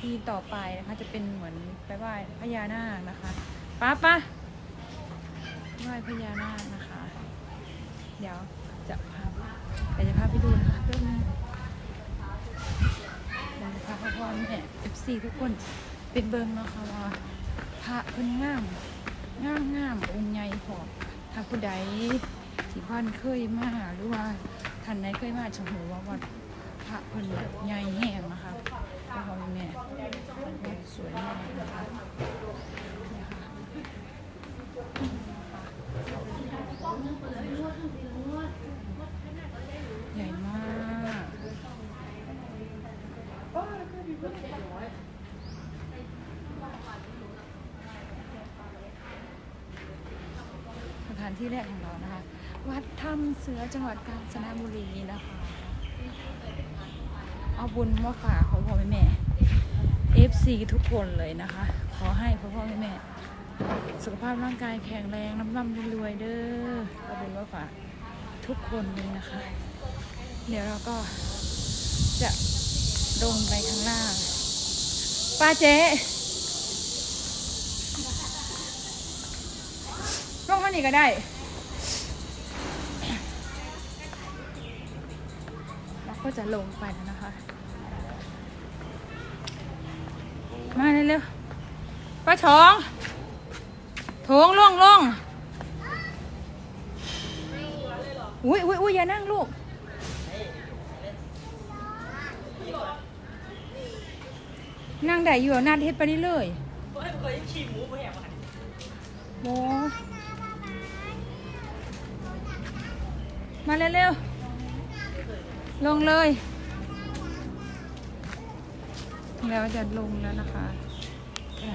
ที่ต่อไปนะคะจะเป็นเหมือนไปไหว้พญานาคนะคะป้าป้าไหว้พญานาคนะคะ เดี๋ยวจะพาเดี๋ยวจะพาไปดูนะคะเรื่องนึงเดี๋ยวจะพาพ่อพ่อแม่เอฟซีทุกคนเป็นเบิ้งนาะคะว่าพระเพิ่นงามงามงามองค์ใหญ่พอถ้าผู้ใดที่บ้านเคยมาหรือว่าท่านไหนเคยมาชมหูว่าวัดพระเพิ่นแบบใหญ่แห้งนะคะ พ่อพ่แม่สวยมากนะคะใหญ่มากสถานที่แรกของเรานะคะ วัดถ้ำเสือจังหวัดกาญจนบุรีนะคะ เอาบุญมาฝากพ่อพ่อแม่แม่ FC ทุกคนเลยนะคะ ขอให้พ่อพ่อแม่แม่สุขภาพร่างกายแข็งแรงน้ำร่ำรวยเด้อเอาบุญมาฝากทุกคนเลยนะคะ เดี๋ยวเราก็จะลงไปข้างล่างป้าเจ๊ลงมานี่ก็ได้เราก็จะลงไปแล้วนะคะ เร็วป้าชองโถงล่งล่งอุ้ยอุ้ยอุ้ยอย่านั่งลูกนั่งได้อยู่นาดเฮ็ดไปเรื่อยโมมาเร็วๆลงเลย แล้วจะลงแล้วนะคะ ไป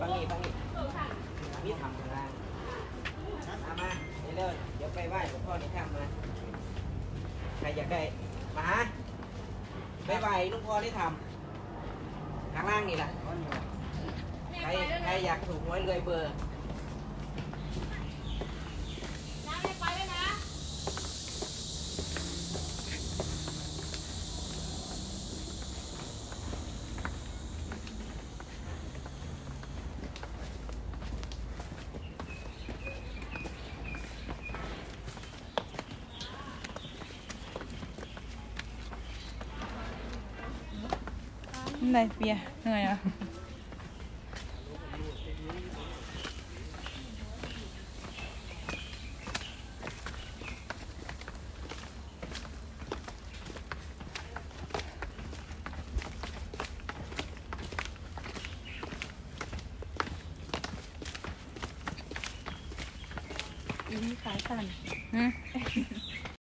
ฟังนี่ฟังนี่นี่ทำข้างล่างมามาเร็วๆเดี๋ยวไปไหว้หลวงพ่อในถ้ำมาใครอยากได้มาไปไหว้หลวงพ่อในถ้ำข้างล่างนี่แหละใครใครอยากถูกหวยรวยเบอร์ อะไรเปียเหนื่อยเหรอะอีนี่ขาสั่นฮะ